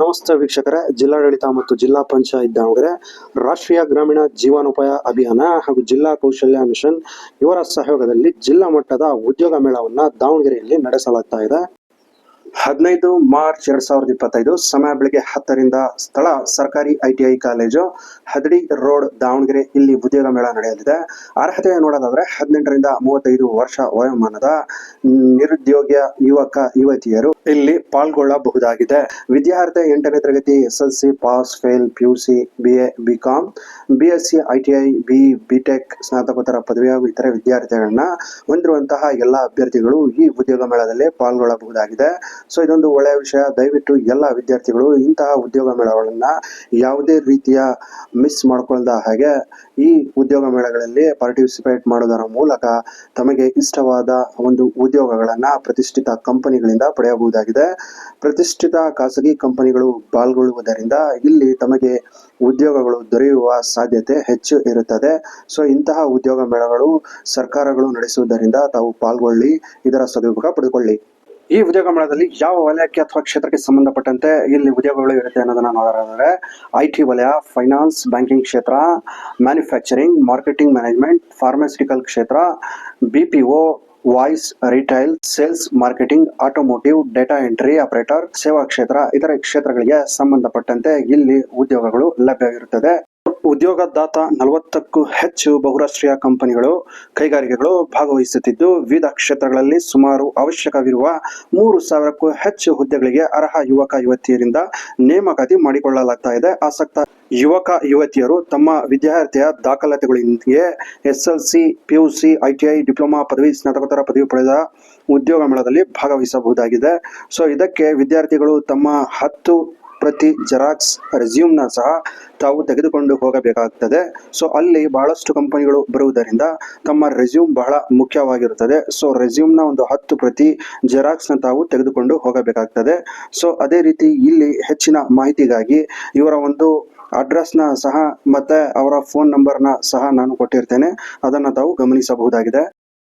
ನಮಸ್ತೆ ವೀಕ್ಷಕರೇ. ಜಿಲ್ಲಾಡಳಿತ ಮತ್ತು ಜಿಲ್ಲಾ ಪಂಚಾಯತ್ ದಾವಣಗೆರೆ ರಾಷ್ಟ್ರೀಯ ಗ್ರಾಮೀಣ ಜೀವನೋಪಾಯ ಅಭಿಯಾನ ಹಾಗೂ ಜಿಲ್ಲಾ ಕೌಶಲ್ಯ ಮಿಷನ್ ಇವರ ಸಹಯೋಗದಲ್ಲಿ ಜಿಲ್ಲಾ ಮಟ್ಟದ ಉದ್ಯೋಗ ಮೇಳವನ್ನು ದಾವಣಗೆರೆಯಲ್ಲಿ ನಡೆಸಲಾಗ್ತಾ ಇದೆ. ಹದಿನೈದು ಮಾರ್ಚ್ ಎರಡ್ ಸಾವಿರದ ಇಪ್ಪತ್ತೈದು ಸಮಯ ಬೆಳಗ್ಗೆ ಹತ್ತರಿಂದ ಸ್ಥಳ ಸರ್ಕಾರಿ ITI college Hadadi road Davanagere ಇಲ್ಲಿ ಉದ್ಯೋಗ ಮೇಳ ನಡೆಯಲಿದೆ. ಅರ್ಹತೆ ನೋಡೋದಾದ್ರೆ ಹದಿನೆಂಟರಿಂದ ಮೂವತ್ತೈದು ವರ್ಷ ವಯೋಮಾನದ ನಿರುದ್ಯೋಗ ಯುವಕ, ಯುವತಿಯರು ಇಲ್ಲಿ ಪಾಲ್ಗೊಳ್ಳಬಹುದಾಗಿದೆ. ವಿದ್ಯಾರ್ಥಿ ಎಂಟನೇ ತರಗತಿ S L C pass fail P U C B A B com B S C I T I B B tech ಸ್ನಾತಕೋತ್ತರ ಪದವಿ ಹಾಗೂ ಇತರೆ ವಿದ್ಯಾರ್ಥಿಗಳನ್ನ ಹೊಂದಿರುವಂತಹ ಎಲ್ಲ ಅಭ್ಯರ್ಥಿಗಳು ಈ ಉದ್ಯೋಗ ಮೇಳದಲ್ಲಿ ಪಾಲ್ಗೊಳ್ಳಬಹುದಾಗಿದೆ. ಸೊ ಇದೊಂದು ಒಳ್ಳೆಯ ವಿಷಯ. ದಯವಿಟ್ಟು ಎಲ್ಲ ವಿದ್ಯಾರ್ಥಿಗಳು ಇಂತಹ ಉದ್ಯೋಗ ಮೇಳಗಳನ್ನು ಯಾವುದೇ ರೀತಿಯ ಮಿಸ್ ಮಾಡ್ಕೊಳ್ಳದ ಹಾಗೆ ಈ ಉದ್ಯೋಗ ಮೇಳಗಳಲ್ಲಿ ಪಾರ್ಟಿಸಿಪೇಟ್ ಮಾಡೋದರ ಮೂಲಕ ತಮಗೆ ಇಷ್ಟವಾದ ಒಂದು ಉದ್ಯೋಗಗಳನ್ನು ಪ್ರತಿಷ್ಠಿತ ಕಂಪನಿಗಳಿಂದ ಪಡೆಯಬಹುದಾಗಿದೆ. ಪ್ರತಿಷ್ಠಿತ ಖಾಸಗಿ ಕಂಪನಿಗಳು ಪಾಲ್ಗೊಳ್ಳುವುದರಿಂದ ಇಲ್ಲಿ ತಮಗೆ ಉದ್ಯೋಗಗಳು ದೊರೆಯುವ ಸಾಧ್ಯತೆ ಹೆಚ್ಚು ಇರುತ್ತದೆ. ಸೊ ಇಂತಹ ಉದ್ಯೋಗ ಮೇಳಗಳು ಸರ್ಕಾರಗಳು ನಡೆಸುವುದರಿಂದ ತಾವು ಪಾಲ್ಗೊಳ್ಳಿ, ಇದರ ಸದುಪಯೋಗ ಪಡೆದುಕೊಳ್ಳಿ. ಈ ಉದ್ಯೋಗ ಮೇಳದಲ್ಲಿ ಯಾವ ವಲಯಕ್ಕೆ ಅಥವಾ ಕ್ಷೇತ್ರಕ್ಕೆ ಸಂಬಂಧಪಟ್ಟಂತೆ ಇಲ್ಲಿ ಉದ್ಯೋಗಗಳು ಇರುತ್ತೆ ಅನ್ನೋದನ್ನ ನೋಡೋದಾದ್ರೆ ಐ ಟಿ ವಲಯ ಫೈನಾನ್ಸ್ ಬ್ಯಾಂಕಿಂಗ್ ಕ್ಷೇತ್ರ ಮ್ಯಾನುಫ್ಯಾಕ್ಚರಿಂಗ್ ಮಾರ್ಕೆಟಿಂಗ್ ಮ್ಯಾನೇಜ್ಮೆಂಟ್ ಫಾರ್ಮಾಸ್ಯೂಟಿಕಲ್ ಕ್ಷೇತ್ರ B P O voice retail sales marketing automotive data entry operator ಸೇವಾ ಕ್ಷೇತ್ರ, ಇತರ ಕ್ಷೇತ್ರಗಳಿಗೆ ಸಂಬಂಧಪಟ್ಟಂತೆ ಇಲ್ಲಿ ಉದ್ಯೋಗಗಳು ಲಭ್ಯವಿರುತ್ತದೆ. ಉದ್ಯೋಗದಾತ ನಲವತ್ತಕ್ಕೂ ಹೆಚ್ಚು ಬಹುರಾಷ್ಟ್ರೀಯ ಕಂಪನಿಗಳು ಕೈಗಾರಿಕೆಗಳು ಭಾಗವಹಿಸುತ್ತಿದ್ದು, ವಿವಿಧ ಕ್ಷೇತ್ರಗಳಲ್ಲಿ ಸುಮಾರು ಅವಶ್ಯಕವಿರುವ ಮೂರು ಸಾವಿರಕ್ಕೂ ಹೆಚ್ಚು ಹುದ್ದೆಗಳಿಗೆ ಅರ್ಹ ಯುವಕ ಯುವತಿಯರಿಂದ ನೇಮಕಾತಿ ಮಾಡಿಕೊಳ್ಳಲಾಗ್ತಾ ಇದೆ. ಆಸಕ್ತ ಯುವಕ ಯುವತಿಯರು ತಮ್ಮ ವಿದ್ಯಾರ್ಥಿಯ ದಾಖಲಾತಿಗಳೊಂದಿಗೆ S L C P U C I T I diploma ಪದವಿ, ಸ್ನಾತಕೋತ್ತರ ಪದವಿ ಪಡೆದ ಉದ್ಯೋಗ ಮೇಳದಲ್ಲಿ ಭಾಗವಹಿಸಬಹುದಾಗಿದೆ. ಸೊ, ಇದಕ್ಕೆ ವಿದ್ಯಾರ್ಥಿಗಳು ತಮ್ಮ ಹತ್ತು ಪ್ರತಿ ಜೆರಾಕ್ಸ್ ರೆಸ್ಯೂಮ್ನ ಸಹ ತಾವು ತೆಗೆದುಕೊಂಡು ಹೋಗಬೇಕಾಗ್ತದೆ. ಸೊ ಅಲ್ಲಿ ಬಹಳಷ್ಟು ಕಂಪನಿಗಳು ಬರುವುದರಿಂದ ತಮ್ಮ ರೆಸ್ಯೂಮ್ ಬಹಳ ಮುಖ್ಯವಾಗಿರುತ್ತದೆ. ಸೊ ರೆಸ್ಯೂಮ್ನ ಒಂದು ಹತ್ತು ಪ್ರತಿ ಜೆರಾಕ್ಸ್ನ ತಾವು ತೆಗೆದುಕೊಂಡು ಹೋಗಬೇಕಾಗ್ತದೆ. ಸೊ ಅದೇ ರೀತಿ ಇಲ್ಲಿ ಹೆಚ್ಚಿನ ಮಾಹಿತಿಗಾಗಿ ಇವರ ಒಂದು ಅಡ್ರೆಸ್ನ ಸಹ ಮತ್ತೆ ಅವರ ಫೋನ್ ನಂಬರ್ನ ಸಹ ನಾನು ಕೊಟ್ಟಿರ್ತೇನೆ. ಅದನ್ನು ತಾವು ಗಮನಿಸಬಹುದಾಗಿದೆ.